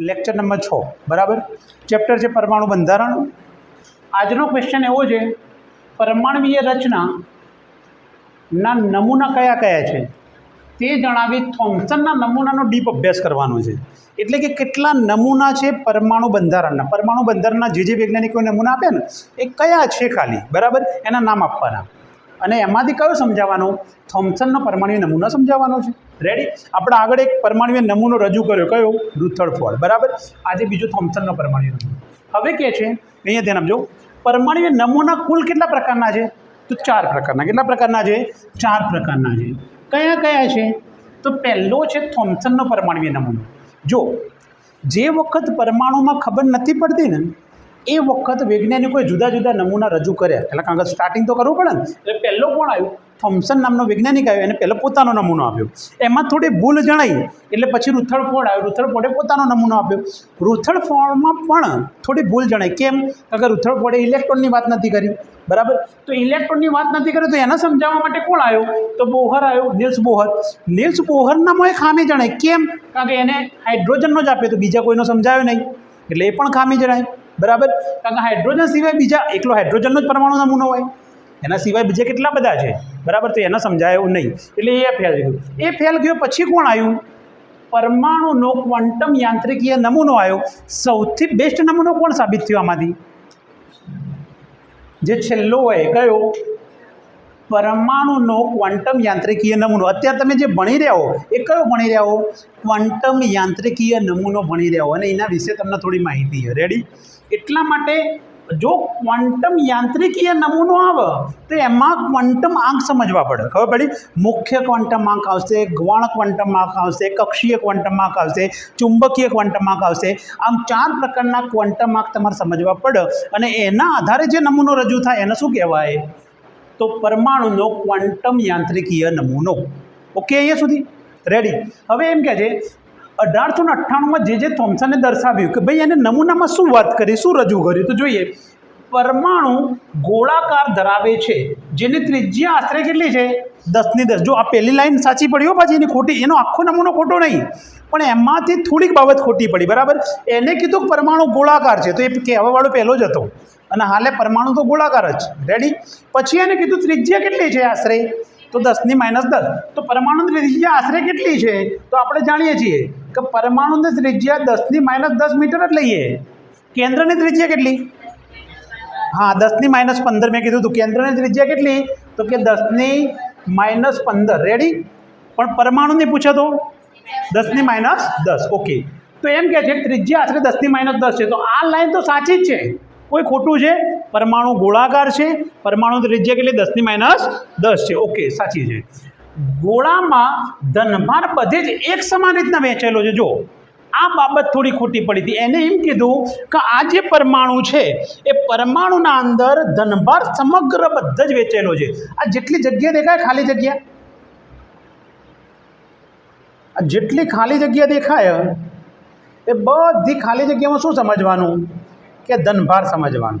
Lecture number છ, બરાબર? Chapter છે પરમાણુ બંધારણ. આજનો ક્વેશ્ચન એવો છે પરમાણુય રચના ના નમૂના કયા કયા છે? તે જણાવી થોમ્સનના નમૂનાનો ડીપ અભ્યાસ કરવાનો છે. એટલે કે કેટલા નમૂના છે પરમાણુ બંધારણના? પરમાણુ બંધારણના જે જે વૈજ્ઞાનિકોએ નમૂના આપ્યા ને, એ કયા છે ખાલી? બરાબર? એના નામ આપવાના. અને એમાંથી કયો સમજાવવાનો? થોમ્સનનો પરમાણુય નમૂનો સમજાવવાનો છે. રેડી આપણે આગળ એક પરમાણુય નમૂનો રજૂ કર્યો. કયો? રુથરફોર્ડ બરાબર? આજે બીજો થોમ્સનનો પરમાણુય નમૂનો. હવે કે છે? અહીંયા ધ્યાન આપજો. પરમાણુય નમૂના કુલ કેટલા પ્રકારના છે? તો ચાર પ્રકારના. કેટલા પ્રકારના છે? ચાર પ્રકારના છે. કયા કયા છે? તો પહેલો છે થોમ્સનનો પરમાણુય નમૂનો. જો, જે વખત પરમાણુમાં ખબર નથી પડતી ને, એ વખત વૈજ્ઞાનિકોએ જુદા જુદા નમૂના રજૂ કર્યા. એટલે કાંગળ સ્ટાર્ટિંગ તો કરવું પડે ને? એટલે પહેલો કોણ આવ્યો? થોમ્સન નામનો વૈજ્ઞાનિક આવ્યો, એને પહેલાં પોતાનો નમૂનો આપ્યો. એમાં થોડી ભૂલ જણાઈ, એટલે પછી રૂથળફોડ આવ્યો. રૂથળફોડે પોતાનો નમૂનો આપ્યો. રૂથળફોડમાં પણ થોડી ભૂલ જણાઈ. કેમ? કારણ કે રૂથળફોડે ઇલેક્ટ્રોનની વાત નથી કરી. બરાબર? તો ઇલેક્ટ્રોનની વાત નથી કરી, તો એને સમજાવવા માટે કોણ આવ્યો? તો બોહર આવ્યો, નિલ્સ બોહર. નિલ્સ બોહરનામાં એ ખામી જણાય કેમ? કારણ કે એને હાઇડ્રોજનનો જ આપ્યો તો બીજા કોઈનો સમજાયો નહીં. એટલે એ પણ ખામી જણાય બરાબર? કારણ કે હાઇડ્રોજન સિવાય બીજા એકલો હાઇડ્રોજનનો જ પરમાણુ નમૂનો હોય. એના સિવાય બીજા કેટલા બધા છે? બરાબર, તો એને સમજાયો નહીં. એટલે એ ફેલ ગયું એ ફેલ ગયો પછી કોણ આવ્યું? પરમાણુનો ક્વોન્ટમ યાંત્રિકીય નમૂનો આવ્યો. સૌથી બેસ્ટ નમૂનો કોણ સાબિત થયો આમાંથી? જે છેલ્લો હોય, કયો? પરમાણુનો ક્વોન્ટમ યાંત્રિકીય નમૂનો. અત્યારે તમે જે ભણી રહ્યા હો, એ કયો ભણી રહ્યા હો? ક્વોન્ટમ યાંત્રિકીય નમૂનો ભણી રહ્યા હો. અને એના વિશે તમને થોડી માહિતી રેડી એટલા માટે જો ક્વોન્ટમ યાંત્રિકીય નમૂનો આવે, તો એમાં ક્વોન્ટમ આંક સમજવા પડે. ખબર પડી? મુખ્ય ક્વોન્ટમ આંક આવશે, ગૌણ ક્વોન્ટમ આંક આવશે, કક્ષીય ક્વોન્ટમ આંક આવશે, ચુંબકીય ક્વોન્ટમ આંક આવશે. આમ ચાર પ્રકારના ક્વોન્ટમ આંક તમારે સમજવા પડે. અને એના આધારે જે નમૂનો રજૂ થાય, એને શું કહેવાય? તો પરમાણુનો ક્વોન્ટમ યાંત્રિકીય નમૂનો. ઓકે, અહીંયા સુધી? રેડી હવે એમ કહે છે અઢારસો ને અઠ્ઠાણુંમાં જે જે થોમ્સને દર્શાવ્યું કે ભાઈ એને નમૂનામાં શું વાત કરી, શું રજૂ કર્યું? તો જોઈએ, પરમાણુ ગોળાકાર ધરાવે છે. જેની ત્રિજ્યા આશરે કેટલી છે? દસની દસ. જો આ પહેલી લાઈન સાચી પડી હો પાછી, એની ખોટી, એનો આખો નમૂનો ખોટો નહીં. પણ એમાંથી થોડીક બાબત ખોટી પડી, બરાબર? એને કીધું કે પરમાણુ ગોળાકાર છે. તો એ કહેવાવાળો પહેલો જ હતો. અને હાલે પરમાણુ તો ગોળાકાર જ. રેડી પછી એને કીધું ત્રિજ્યા કેટલી છે આશરે? તો દસની માઇનસ દસ. તો પરમાણુની ત્રિજ્યા આશરે કેટલી છે? તો આપણે જાણીએ છીએ કે પરમાણુની ત્રિજ્યા દસની માઇનસ દસ મીટર જ લઈએ. કેન્દ્રની ત્રિજ્યા કેટલી? હા, દસની માઇનસ પંદર મેં કીધું હતું. કેન્દ્રની ત્રિજ્યા કેટલી? તો કે દસની માઇનસ પંદર. રેડી પણ પરમાણુની પૂછે તો. દસની માઇનસ દસ. ઓકે તો એમ કહે છે ત્રિજ્યા આશરે દસની માઇનસ દસ છે. તો આ લાઈન તો સાચી જ છે. કોઈ ખોટું છે? પરમાણુ ગોળાકાર છે. પરમાણુ ત્રિજ્યા કેટલી? દસની માઇનસ દસ છે. ઓકે સાચી છે. ગોળામાં ધનભાર બધે જ એક સમાન રીતના વહેંચેલો છે. જો, આ બાબત થોડી ખોટી પડી હતી. એને એમ કીધું કે આ જે પરમાણુ છે, એ પરમાણુના અંદર ધનભાર સમગ્ર બધા જ વેચેલો છે. આ જેટલી જગ્યા દેખાય, ખાલી જગ્યા? આ જેટલી ખાલી જગ્યા દેખાય, એ બધી ખાલી જગ્યામાં શું સમજવાનું? કે ધનભાર સમજવાનું.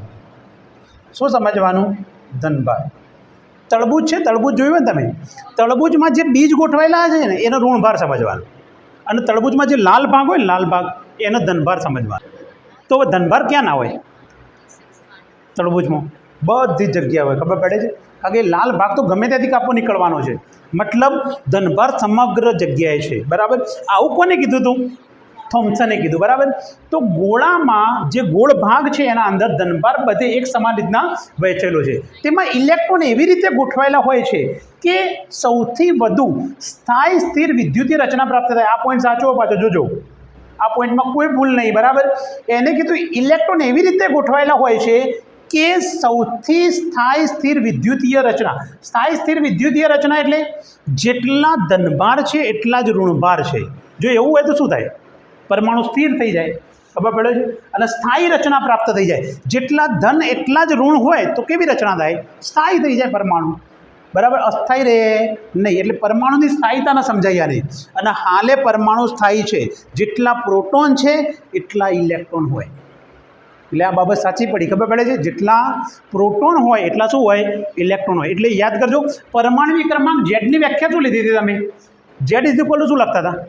શું સમજવાનું? ધનભાર તળબૂજ છે? તળબૂજ જોયું ને તમે? તળબૂજમાં જે બીજ ગોઠવાયેલા છે ને, એનો ઋણભાર સમજવાનો. અને તળબૂજમાં જે લાલ ભાગ હોય લાલ ભાગ, એનો ધનભાર સમજવાનો. તો હવે ધનભાર ક્યાં ના હોય? તળબૂજમાં. બધી જગ્યા હોય, ખબર પડે છે? કારણ કે લાલ ભાગ તો ગમે ત્યાંથી કાપો નીકળવાનો છે. મતલબ ધનભાર સમગ્ર જગ્યાએ છે. બરાબર? આવું કોને કીધું હતું થોમ્સને કીધું, બરાબર? તો ગોળામાં જે ગોળ ભાગ છે એના અંદર ધનભાર બધે એક સમાન રીતના વહેંચેલો છે. તેમાં ઇલેક્ટ્રોન એવી રીતે ગોઠવાયેલા હોય છે કે સૌથી વધુ સ્થાયી સ્થિર વિદ્યુતીય રચના પ્રાપ્ત થાય. આ પોઈન્ટ સાચો પાછો જોજો. આ પોઈન્ટમાં કોઈ ભૂલ નહીં, બરાબર? એને કીધું ઇલેક્ટ્રોન એવી રીતે ગોઠવાયેલા હોય છે કે સૌથી સ્થાયી સ્થિર વિદ્યુતીય રચના. સ્થાયી સ્થિર વિદ્યુતીય રચના એટલે જેટલા ધનભાર છે એટલા જ ઋણભાર છે. જો એવું હોય તો શું થાય? પરમાણુ સ્થિર થઈ જાય. ખબર પડે છે? અને સ્થાયી રચના પ્રાપ્ત થઈ જાય. જેટલા ધન એટલા જ ઋણ હોય તો કેવી રચના થાય? સ્થાયી થઈ જાય પરમાણુ. બરાબર? અસ્થાયી રહે નહીં. એટલે પરમાણુની સ્થાયીતાને સમજાયા નહીં અને હાલે પરમાણુ સ્થાયી છે. જેટલા પ્રોટોન છે, એટલા ઇલેક્ટ્રોન હોય. એટલે આ બાબત સાચી પડી. ખબર પડે છે? જેટલા પ્રોટોન હોય, એટલા શું હોય? ઇલેક્ટ્રોન હોય. એટલે યાદ કરજો પરમાણુ ક્રમાંક ઝેડની વ્યાખ્યા શું લીધી હતી તમે? ઝેડ ઇઝ ઇક્વલ શું લખતા હતા?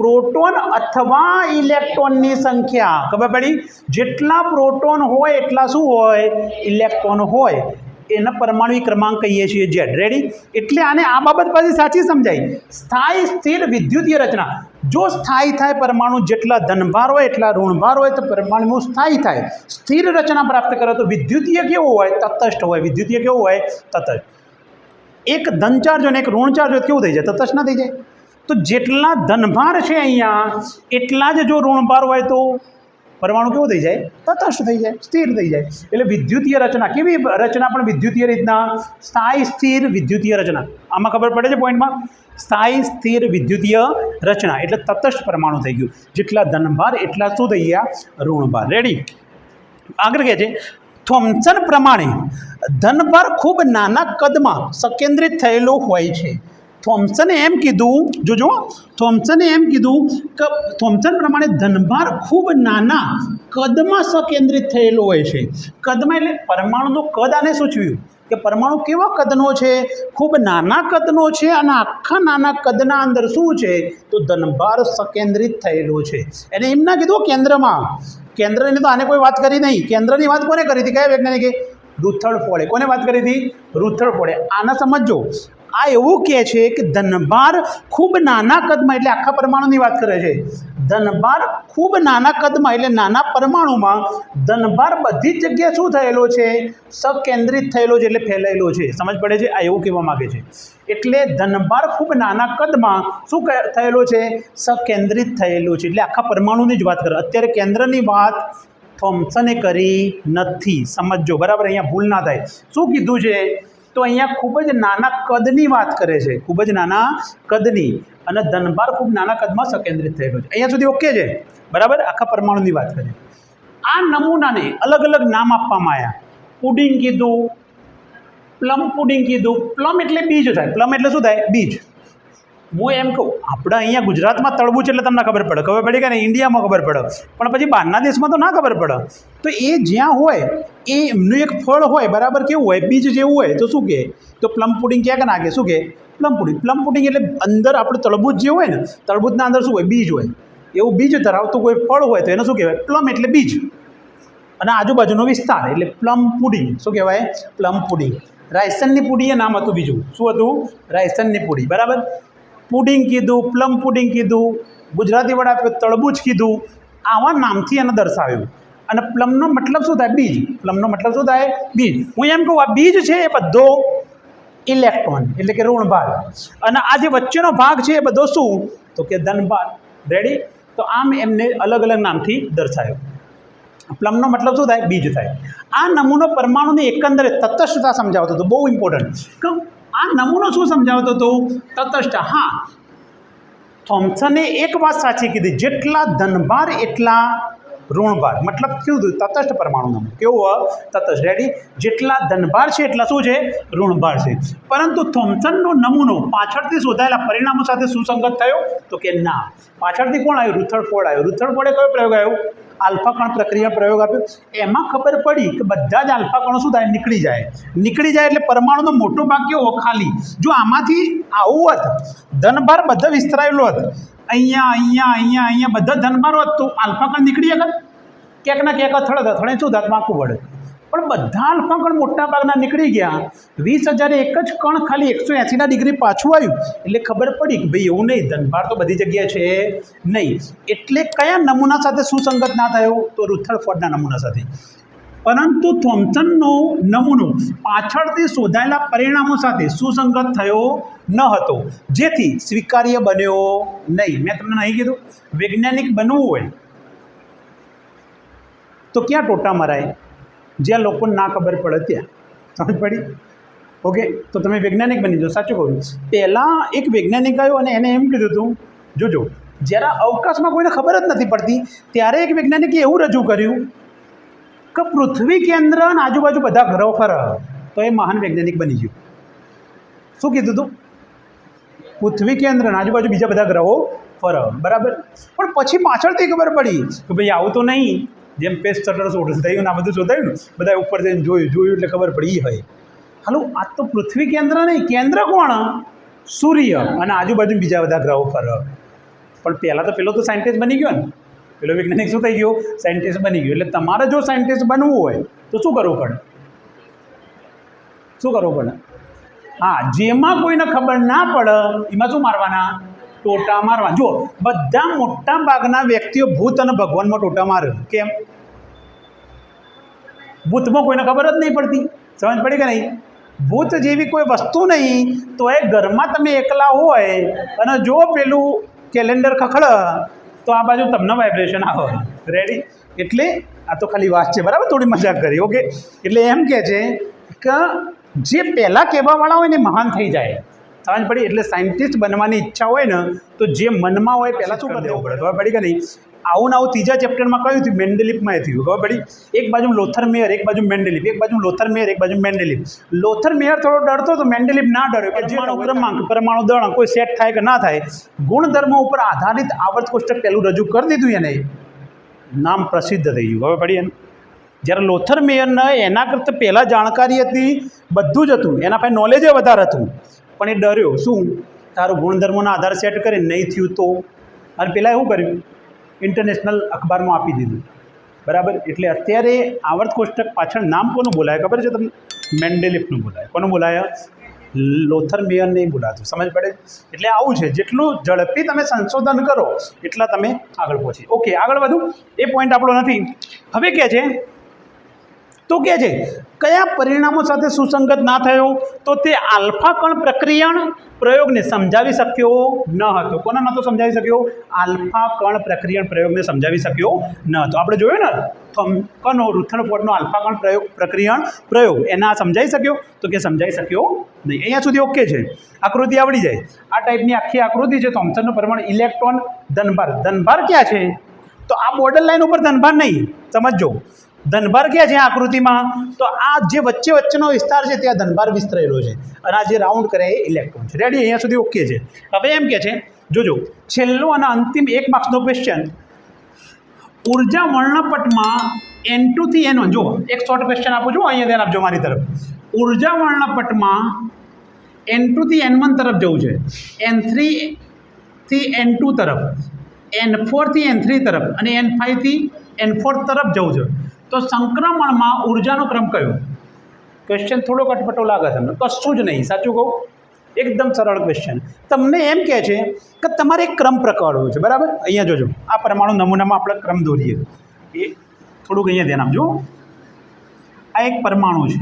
પ્રોટોન અથવા ઇલેક્ટ્રોનની સંખ્યા. ખબર પડી? જેટલા પ્રોટોન હોય, એટલા શું હોય? ઇલેક્ટ્રોન હોય. એના પરમાણુ ક્રમાંક કહીએ છીએ જેડ રેડી એટલે આને આ બાબત પાછી સાચી સમજાય. સ્થાયી સ્થિર વિદ્યુતીય રચના. જો સ્થાયી થાય પરમાણુ જેટલા ધનભાર હોય, એટલા ઋણભાર હોય, તો પરમાણુ સ્થાયી થાય. સ્થિર રચના પ્રાપ્ત કરે તો વિદ્યુતીય કેવું હોય? તટસ્થ હોય. વિદ્યુતીય કેવું હોય? તટસ્થ. એક ધન ચાર્જ અને એક ઋણ ચાર્જ કેવું થઈ જાય? તટસ્થ ના થઈ જાય. તો જેટલા ધનભાર છે અહીંયા, એટલા જ જો ઋણભાર હોય તો પરમાણુ કેવો થઈ જાય? તટસ્થ થઈ જાય, સ્થિર થઈ જાય. એટલે વિદ્યુતીય રચના, કેવી રચના પણ વિદ્યુતીય રીતના? સ્થાયી સ્થિર વિદ્યુતીય રચના. આમાં ખબર પડે છે પોઈન્ટમાં? સ્થાયી સ્થિર વિદ્યુતીય રચના. એટલે તટસ્થ પરમાણુ થઈ ગયું. જેટલા ધનભાર, એટલા શું થઈ ગયા? ઋણભાર. રેડી આગળ કહે છે, થોમ્સન પ્રમાણે ધનભાર ખૂબ નાના કદમાં સકેન્દ્રિત થયેલો હોય છે. થોમ્સને એમ કીધું, જોજો, થોમ્સને એમ કીધું કે થોમ્સન પ્રમાણે ધનભાર ખૂબ નાના કદમાં સકેન્દ્રિત થયેલો હોય છે. કદમાં એટલે પરમાણુનું કદ આને સૂચવ્યું કે પરમાણુ કેવા કદનો છે? ખૂબ નાના કદનો છે અને આખા નાના કદના અંદર શું છે? તો ધનભાર સકેન્દ્રિત થયેલો છે. એને એમ ના કીધું કેન્દ્રમાં. કેન્દ્રની તો આને કોઈ વાત કરી નહીં. કેન્દ્રની વાત કોને કરી હતી? કયા વૈજ્ઞાનિકે? રૂથળ ફોળે. કોને વાત કરી હતી? રૂથળ ફોળે. આના સમજો આ એવું કહે છે કે ધનભાર ખૂબ નાના કદમાં, એટલે આખા પરમાણુની વાત કરે છે. ધનભાર ખૂબ નાના કદમાં, એટલે નાના પરમાણુમાં ધનભાર બધી જ જગ્યાએ શું થયેલો છે? સકેન્દ્રિત થયેલો છે, એટલે ફેલાયેલો છે. સમજ પડે છે? આ એવું કહેવા માગે છે. એટલે ધનભાર ખૂબ નાના કદમાં શું થયેલો છે? સકેન્દ્રિત થયેલો છે. એટલે આખા પરમાણુની જ વાત કરે. અત્યારે કેન્દ્રની વાત થોમ્સને કરી નથી. સમજજો. બરાબર? અહીંયા ભૂલ ના થાય. શું કીધું છે? તો અહીંયા ખૂબ જ નાના કદની વાત કરે છે. ખૂબ જ નાના કદની અને ધનભાર ખૂબ નાના કદમાં સંકેન્દ્રિત થયેલો છે. અહીંયા સુધી ઓકે છે? બરાબર? આખા પરમાણુની વાત કરે. આ નમૂનાને અલગ અલગ નામ આપવામાં આવ્યા. પુડિંગ કીધું, પ્લમ પુડિંગ કીધું. પ્લમ એટલે બીજ થાય. પ્લમ એટલે શું થાય? બીજ. હું એમ કહું, આપણે અહીંયા ગુજરાતમાં તળબૂચ એટલે તમને ખબર પડે. ખબર પડી કે ને ઇન્ડિયામાં ખબર પડે. પણ પછી બહારના દેશમાં તો ના ખબર પડે. તો એ જ્યાં હોય, એ એમનું એક ફળ હોય, બરાબર કેવું હોય? બીજ જેવું હોય, તો શું કહે તો પ્લમ પુડિંગ ક્યાં કે નાખે? શું કહે પ્લમ પુડિંગ પ્લમ પુડિંગ એટલે અંદર આપણે તળબૂજ જે હોય ને, તળબૂજના અંદર શું હોય? બીજ હોય. એવું બીજ ધરાવતું કોઈ ફળ હોય તો એને શું કહેવાય? પ્લમ એટલે બીજ. અને આજુબાજુનો વિસ્તાર એટલે પ્લમ પુડિંગ શું કહેવાય? પ્લમ પુડિંગ રાયસનની પુડી એ નામ હતું બીજું. શું હતું? રાયસનની પુડી. બરાબર? પુડિંગ કીધું, પ્લમ પુડિંગ કીધું, ગુજરાતી વડા આપ્યો તળબૂચ કીધું, આવા નામથી એને દર્શાવ્યું. અને પ્લમનો મતલબ શું થાય? બીજ. પ્લમનો મતલબ શું થાય? બીજ. હું એમ કહું, આ બીજ છે એ બધો ઇલેક્ટ્રોન, એટલે કે ઋણભાર અને આ જે વચ્ચેનો ભાગ છે એ બધો શું? તો કે ધનભાર રેડી તો આમ એમને અલગ અલગ નામથી દર્શાવ્યો. પ્લમનો મતલબ શું થાય? બીજ થાય. આ નમૂનો પરમાણુની એકંદરે તટસ્થતા સમજાવતો હતો. બહુ ઇમ્પોર્ટન્ટ આ નમૂનો શું સમજાવતો હતો? તટસ્થ. હા. થોમ્સને એક વાત સાચી કીધી. જેટલા ધનભાર, એટલા ઋણભાર. મતલબ કેવું તટસ્થ પરમાણુ નમૂનો કેવું તટસ્થ. રેડી જેટલા ધનભાર છે, એટલા શું છે? ઋણભાર છે. પરંતુ થોમ્સનનો નમૂનો પાછળથી શોધાયેલા પરિણામો સાથે સુસંગત થયો? તો કે ના. પાછળથી કોણ આવ્યું? રૂથળફોડ આવ્યો. રૂથળફોડે કયો પ્રયોગ આવ્યો? આલ્ફા કણ પ્રક્રિયા પ્રયોગ આપ્યો. એમાં ખબર પડી કે બધા જ આલ્ફા કણો શું થાય? નીકળી જાય. નીકળી જાય એટલે પરમાણુનો મોટો ભાગ કેવો? ખાલી. જો આમાંથી આવું હોત, ધનભાર બધા વિસ્તરાયેલો હોત અહીંયા અહીંયા અહીંયા અહીંયા બધા ધનભાર હોત તો. આલ્ફા કણ નીકળી શકત ક્યાંક ના ક્યાંક અથડે અથડે શું થાત માખું પડે પણ બધા આલ્ફા કણ મોટા ભાગના નીકળી ગયા. વીસ હજારે એક જ કણ ખાલી એકસો એંસીના ડિગ્રી પાછું આવ્યું. એટલે ખબર પડી કે ભાઈ એવું નહીં ધનભાર તો બધી જગ્યાએ છે. નહીં. એટલે કયા નમૂના સાથે સુસંગત ના થયો? તો રૂથરફોર્ડના નમૂના સાથે. પરંતુ થોમ્સનનો નમૂનો પાછળથી શોધાયેલા પરિણામો સાથે સુસંગત થયો ન હતો. જેથી સ્વીકાર્ય બન્યો નહીં. મેં તમને નહીં કીધું, વૈજ્ઞાનિક બનવું હોય તો ક્યાં ટોટા મરાય? જ્યાં લોકોને ના ખબર પડે ત્યાં. સમજ પડી? ઓકે, તો તમે વૈજ્ઞાનિક બની જાઓ. સાચું કહું. પહેલાં એક વૈજ્ઞાનિક આવ્યો અને એને એમ કીધું હતું, જોજો જ્યારે અવકાશમાં કોઈને ખબર જ નથી પડતી, ત્યારે એક વૈજ્ઞાનિકે એવું રજૂ કર્યું કે પૃથ્વી કેન્દ્ર અને આજુબાજુ બધા ગ્રહ ફર તો એ મહાન વૈજ્ઞાનિક બની ગયું. શું કીધું તું? પૃથ્વી કેન્દ્ર અને આજુબાજુ બીજા બધા ગ્રહો ફર બરાબર? પણ પછી પાછળથી ખબર પડી કે ભાઈ આવું તો નહીં. જેમ પેસ્ટ શટર શોધાયું ને આ બધું શોધાયું ને, બધા ઉપર જઈને જોયું જોયું એટલે ખબર પડી હોય. હાલો, આ તો પૃથ્વી કેન્દ્ર નહીં, કેન્દ્ર કોણ? સૂર્ય અને આજુબાજુ બીજા બધા ગ્રહો ફર પણ પહેલાં તો પેલો તો સાયન્ટિસ્ટ બની ગયો ને. પેલો વૈજ્ઞાનિક શું થઈ ગયો? સાયન્ટિસ્ટ બની ગયો. એટલે તમારે જો સાયન્ટિસ્ટ બનવું હોય, તો શું કરવું પડે? શું કરવું પડે? હા, જેમાં કોઈને ખબર ના પડે, એમાં શું મારવાના? ટોટા મારવા જુઓ, બધા મોટા ભાગના વ્યક્તિઓ ભૂત અને ભગવાનમાં ટોટા મારે કેમ? ભૂતમાં કોઈને ખબર જ નહીં પડતી. સમજ પડી કે નહીં? ભૂત જેવી કોઈ વસ્તુ નહીં, તો એ ઘરમાં તમે એકલા હોય અને જો પેલું કેલેન્ડર ખખડે તો આ બાજુ તમને વાઇબ્રેશન આવે. રેડી એટલે આ તો ખાલી વાત છે બરાબર? થોડી મજાક કરી ઓકે એટલે એમ કહે છે કે જે પહેલાં કહેવાવાળા હોય ને મહાન થઈ જાય. સમજ પડી? એટલે સાયન્ટિસ્ટ બનવાની ઈચ્છા હોય ને તો જે મનમાં હોય પહેલાં શું કરી દેવું પડે. ખબર પડી કે નહીં? આવું ને આવું ત્રીજા ચેપ્ટરમાં કયું થયું? મેન્ડેલિપમાં એ થયું. ખબર પડી? એક બાજુ લોથર મેયર એક બાજુ મેન્ડેલિપ. એક બાજુ લોથર મેયર એક બાજુ મેન્ડેલિપ. લોથર મેયર થોડો ડરતો તો મેન્ડેલિપ ના ડર્યો કે પરમાણુ ક્રમાંક પરમાણુ દળ કોઈ સેટ થાય કે ના થાય ગુણધર્મો ઉપર આધારિત આવર્ત કોષ્ટક પહેલું રજૂ કરી દીધું એને. નામ પ્રસિદ્ધ થઈ ગયું. ખબર પડી એને? જ્યારે લોથર મેયરને એના કરતાં પહેલાં જાણકારી હતી બધું જ હતું. એના પાસે નોલેજ વધારે હતું. પણ એ ડર્યો. શું? તારું ગુણધર્મોના આધાર સેટ કરે નહીં થયું તો? અને પહેલાં એવું કર્યું? ઇન્ટરનેશનલ અખબારમાં આપી દીધું. બરાબર? એટલે અત્યારે આવર્ત કોષ્ટક પાછળ નામ કોનું બોલાય? ખબર છે તમને? મેન્ડેલિફનું બોલાય. કોનું બોલાય? લોથર મેયર નહીં બોલાતું. સમજ પડે? એટલે આવું છે. જેટલું ઝડપી તમે સંશોધન કરો, એટલા તમે આગળ પહોંચી. ઓકે, આગળ વધુ. એ પોઈન્ટ આપણો નથી. હવે કહે છે તો કે છે, કયા પરિણામો સાથે સુસંગત ના થયો? તો તે આલ્ફા કણ પ્રક્રિયણ પ્રયોગને સમજાવી શક્યો ન હતો. કોને નહોતો સમજાવી શક્યો? આલ્ફા કણ પ્રક્રિયણ પ્રયોગને સમજાવી શક્યો ન હતો. આપણે જોયું ને કનો રુથણફોર્ડનો આલ્ફા કણ પ્રયોગ, પ્રક્રિયણ પ્રયોગ. એના સમજાવી શક્યો? તો કે સમજાઈ શક્યો નહીં. અહીંયા સુધી ઓકે છે. આકૃતિ આવડી જાય. આ ટાઈપની આખી આકૃતિ છે થોમ્સનનું પરિમાણ ઇલેક્ટ્રોન, ધનભાર. ધનભાર ક્યાં છે? તો આ બોર્ડર લાઈન ઉપર ધનભાર નહીં. સમજજો. ધનભાર ક્યાં છે આકૃતિમાં? તો આ જે વચ્ચે વચ્ચેનો વિસ્તાર છે ત્યાં ધનભાર વિસ્તરેલો છે. અને આ જે રાઉન્ડ કરે એ ઇલેક્ટ્રોન છે. રેડી અહીંયા સુધી ઓકે છે. હવે એમ કે છે, જોજો, છેલ્લો અને અંતિમ એક માર્ક્સનો ક્વેશ્ચન ઊર્જા વર્ણપટમાં એન ટુથી એન વન જો, એક શોર્ટ ક્વેશ્ચન આપું છું, અહીંયા ધ્યાન આપજો મારી તરફ. ઊર્જા વર્ણપટમાં એન ટુથી એન વન તરફ જવું છે. એન થ્રીથી એન ટુ તરફ. એન ફોરથી એન થ્રી તરફ. અને એન ફાઇવથી એન ફોર તરફ જવું છે. તો સંક્રમણમાં ઉર્જાનો ક્રમ કયો? ક્વેશ્ચન થોડો કટપટો લાગે તમને. કશું જ નહીં. સાચું કહું? એકદમ સરળ ક્વેશ્ચન તમને એમ કહે છે કે તમારે એક ક્રમ પ્રકારવો છે, બરાબર? અહીંયા જોજો. આ પરમાણુ નમૂનામાં આપણે ક્રમ દોરીએ. એ થોડુંક અહીંયા ધ્યાન આપજો. આ એક પરમાણુ છે.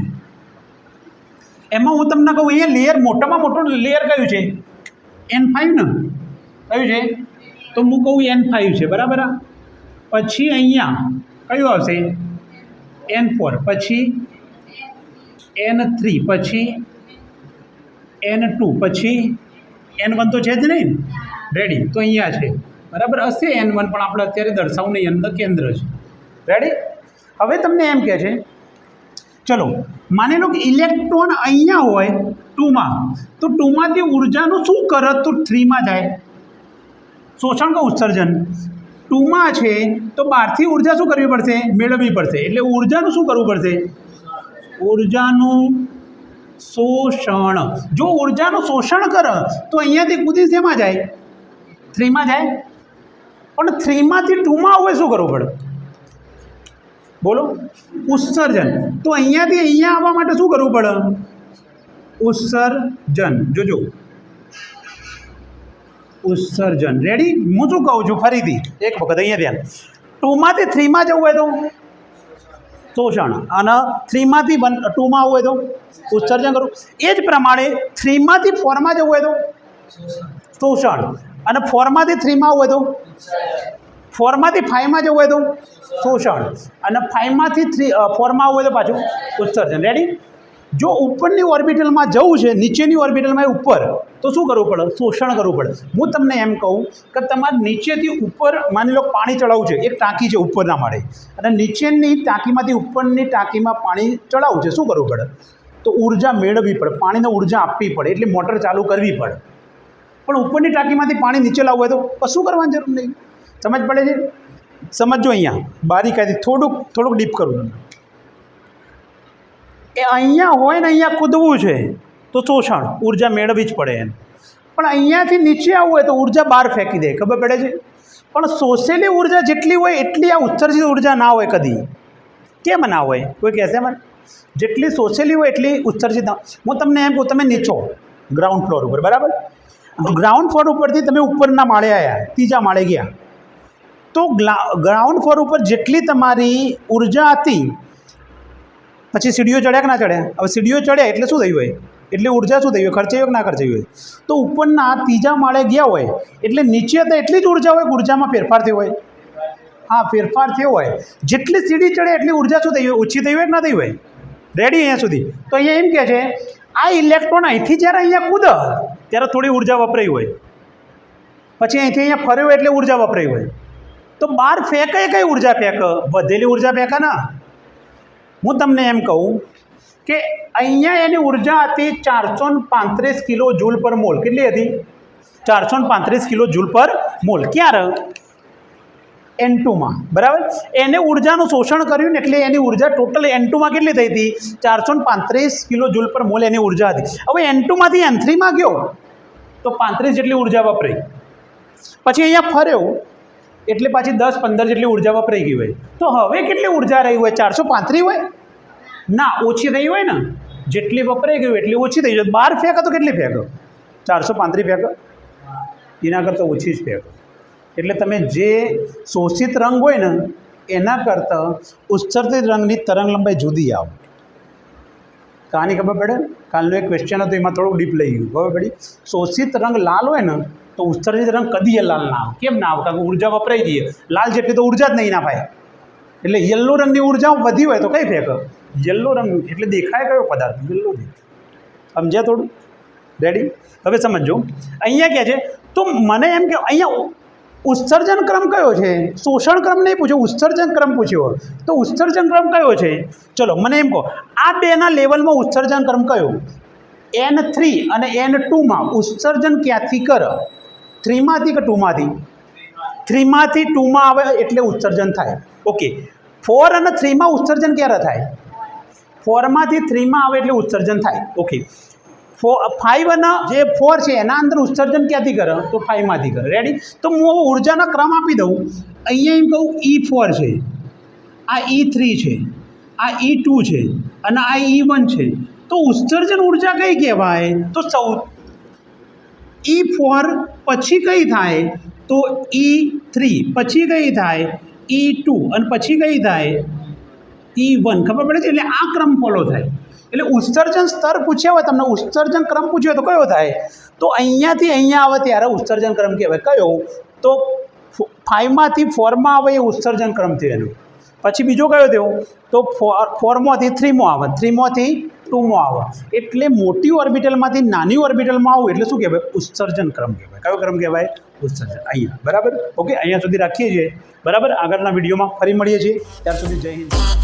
એમાં હું તમને કહું અહીંયા લેયર મોટામાં મોટું લેયર કયું છે? એન ફાઇવ ને. કયું છે? તો હું કહું એન ફાઇવ છે, બરાબર? પછી અહીંયા કયું આવશે? એન ફોર પછી એન થ્રી પછી એન ટુ પછી એન વન તો છે જ નહીં રેડી તો અહીંયા છે. બરાબર? હશે એન વન પણ આપણે અત્યારે દર્શાવું નહીં. અંદર કેન્દ્ર છે. રેડી હવે તમને એમ કહે છે, ચલો, માની લો કે ઇલેક્ટ્રોન અહીંયા હોય ટુમાં, તો ટુમાંથી ઉર્જાનું શું કરત તો થ્રીમાં જાય? શોષણ કે ઉત્સર્જન? ટુમાં છે, તો બહારથી ઊર્જા શું કરવી પડશે? મેળવવી પડશે. એટલે ઉર્જાનું શું કરવું પડશે? ઉર્જાનું શોષણ. જો ઉર્જાનું શોષણ કરે, તો અહીંયાથી કૂદી શેમાં જાય? થ્રીમાં જાય? પણ થ્રીમાંથી ટુમાં હવે શું કરવું પડે? બોલો. ઉત્સર્જન. તો અહીંયાથી અહીંયા આવવા માટે શું કરવું પડે? ઉત્સર્જન. જોજો. ઉત્સર્જન. રેડી હું શું કહું છું? ફરીથી. એક વખત અહીંયા ધ્યાન. ટુમાંથી થ્રીમાં જવું હોય તો? શોષણ. અને થ્રીમાંથી વન ટુમાં આવવું હોય તો? ઉત્સર્જન કરું. એ જ પ્રમાણે થ્રીમાંથી ફોરમાં જવું હોય તો? શોષણ. અને ફોરમાંથી થ્રીમાં આવવું હોય તો? ફોરમાંથી ફાઇવમાં જવું હોય તો? શોષણ. અને ફાઇવમાંથી થ્રી ફોરમાં આવવું હોય તો પાછું ઉત્સર્જન. રેડી જો ઉપરની ઓર્બિટલમાં જવું છે, નીચેની ઓર્બિટલમાં ઉપર, તો શું કરવું પડે? શોષણ કરવું પડે. હું તમને એમ કહું કે તમારે નીચેથી ઉપર માની લો પાણી ચડાવવું છે, એક ટાંકી છે ઉપરના માળે, અને નીચેની ટાંકીમાંથી ઉપરની ટાંકીમાં પાણી ચડાવવું છે, શું કરવું પડે? તો ઊર્જા મેળવવી પડે, પાણીને ઊર્જા આપવી પડે, એટલે મોટર ચાલુ કરવી પડે. પણ ઉપરની ટાંકીમાંથી પાણી નીચે લાવવું હોય તો કશું કરવાની જરૂર નહીં. સમજ પડે છે? સમજો અહીંયા. બારીકાઈથી થોડુંક થોડુંક ડીપ કરું તમને એ અહીંયા હોય ને અહીંયા કૂદવું છે, તો શોષણ ઊર્જા મેળવવી જ પડે એને પણ અહીંયાથી નીચે આવવું હોય તો ઊર્જા બહાર ફેંકી દે, ખબર પડે છે? પણ શોષેલી ઊર્જા જેટલી હોય, એટલી આ ઉત્સર્જિત ઊર્જા ના હોય કદી. કેમ ના હોય? કોઈ કહેશે મને? જેટલી શોષેલી હોય, એટલી ઉત્સર્જિત હું તમને એમ કહું, તમે નીચો ગ્રાઉન્ડ ફ્લોર ઉપર, બરાબર? ગ્રાઉન્ડ ફ્લોર ઉપરથી તમે ઉપરના માળે આવ્યા ત્રીજા માળે ગયા. તો ગ્રાઉન્ડ ફ્લોર ઉપર જેટલી તમારી ઊર્જા હતી પછી સીડીઓ ચડ્યા કે ના ચડ્યા? હવે સીડીઓ ચડ્યા એટલે શું થયું હોય? એટલે ઊર્જા શું થઈ હોય? ખર્ચાઈ હોય કે ના ખર્ચાઈ હોય? તો ઉપરના ત્રીજા માળે ગયા હોય, એટલે નીચે તો એટલી જ ઊર્જા હોય ઉર્જામાં ફેરફાર થયો હોય? હા, ફેરફાર થયો હોય. જેટલી સીડી ચડે એટલી ઊર્જા શું થઈ હોય? ઓછી થઈ હોય કે ના થઈ હોય? રેડી અહીંયા સુધી. તો અહીંયા એમ કહે છે, આ ઇલેક્ટ્રોન અહીંથી જ્યારે અહીંયા કૂદ, ત્યારે થોડી ઊર્જા વપરાઈ હોય. પછી અહીંથી અહીંયા ફર્યો એટલે ઊર્જા વપરાઈ હોય. તો બહાર ફેંકે કઈ ઊર્જા ફેંક? વધેલી ઊર્જા ફેંકે ના. હું તમને એમ કહું કે અહીંયા એની ઊર્જા હતી ચારસો પાંત્રીસ કિલો જૂલ પર મોલ. કેટલી હતી? ચારસો પાંત્રીસ કિલો જૂલ પર મોલ. ક્યારે? એન ટુમાં બરાબર? એને ઉર્જાનું શોષણ કર્યું ને એટલે એની ઊર્જા ટોટલ એન ટુમાં કેટલી થઈ હતી? ચારસો પાંત્રીસ કિલો જૂલ પર મોલ એની ઊર્જા હતી. હવે એન ટુમાંથી એન થ્રીમાં ગયો. તો પાંત્રીસ જેટલી ઊર્જા વપરાઈ પછી અહીંયા ફર્યો. એટલે પાછી દસ, પંદર જેટલી ઊર્જા વપરાઈ ગઈ હોય. તો હવે કેટલી ઊર્જા રહી હોય? ચારસો પાંત્રીસ હોય? ના, ઓછી રહી હોય ને. જેટલી વપરાઈ ગઈ હોય એટલી ઓછી થઈ જાય બાર ફેંકો તો કેટલી ફેંકો? ચારસો પાંત્રીસ ફેંકો? એના કરતાં ઓછી જ ફેંકો. એટલે તમે જે શોષિત રંગ હોય ને, એના કરતાં ઉત્સર્જિત રંગની તરંગ લંબાઈ જુદી આવે. કહાની ખબર પડે? કાલનો એક ક્વેશ્ચન હતો, એમાં થોડું ડીપ લઈ ગયું. ખબર પડી? શોષિત રંગ લાલ હોય ને તો ઉત્સર્જિત રંગ કદી લાલ ના આવે. કેમ ના આવે? કારણ કે ઊર્જા વપરાઈ જઈએ. લાલ જેટલી તો ઊર્જા જ નહીં ના પાય એટલે યલો રંગની ઊર્જા વધી હોય તો કઈ ફેંક યલો રંગ એટલે દેખાય કયો પદાર્થ? યલો સમજ્યા થોડું? રેડી હવે સમજો અહીંયા કહે છે, તો મને એમ કે અહીંયા ઉત્સર્જન ક્રમ કયો છે? શોષણ ક્રમ નહીં પૂછ્યો ઉત્સર્જન ક્રમ પૂછ્યો તો ઉત્સર્જન ક્રમ કયો છે? ચલો, મને એમ કહો, આ બેના લેવલમાં ઉત્સર્જન ક્રમ કયો? એન થ્રી અને એન ટુમાં ઉત્સર્જન ક્યાંથી કર? થ્રીમાંથી કે ટુમાંથી? થ્રીમાંથી ટુમાં આવે એટલે ઉત્સર્જન થાય. ઓકે. ફોર અને થ્રીમાં ઉત્સર્જન ક્યારે થાય? ફોરમાંથી થ્રીમાં આવે એટલે ઉત્સર્જન થાય. ઓકે. ફો ફાઇવ અને જે ફોર છે એના અંદર ઉત્સર્જન ક્યાંથી કરે? તો ફાઇવમાંથી કરે. રેડી તો હું ઉર્જાનો ક્રમ આપી દઉં. અહીંયા એમ કહું ઈ ફોર છે. આ ઈ થ્રી છે. આ ઈ ટુ છે. અને આ ઈ વન છે. તો ઉત્સર્જન ઊર્જા કઈ કહેવાય? તો સૌ ઈ ફોર પછી કઈ થાય? તો ઈ થ્રી પછી કઈ થાય? ઈ ટુ અને પછી કઈ થાય? ઈ વન ખબર પડે છે એટલે આ ક્રમ ફોલો થાય. એટલે ઉત્સર્જન સ્તર પૂછ્યા હોય, તમને ઉત્સર્જન ક્રમ પૂછ્યો તો કયો થાય? તો અહીંયાથી અહીંયા આવે ત્યારે ઉત્સર્જન ક્રમ કહેવાય. કયો? તો ફાઇવમાંથી ફોરમાં આવે એ ઉત્સર્જન ક્રમ થયો એનું પછી બીજો કયો થયો? તો ફોર ફોરમાંથી થ્રીમાં આવે. થ્રીમાંથી ટુમાં આવે. એટલે મોટી ઓર્બિટલમાંથી નાની ઓર્બિટલમાં આવું, એટલે શું કહેવાય? ઉત્સર્જન ક્રમ કહેવાય. કયો ક્રમ કહેવાય? ઉત્સર્જન. અહીંયા. બરાબર? ઓકે, અહીંયા સુધી રાખીએ છીએ. બરાબર? આગળના વિડીયોમાં ફરી મળીએ છીએ. ત્યાર સુધી જય હિન્દ.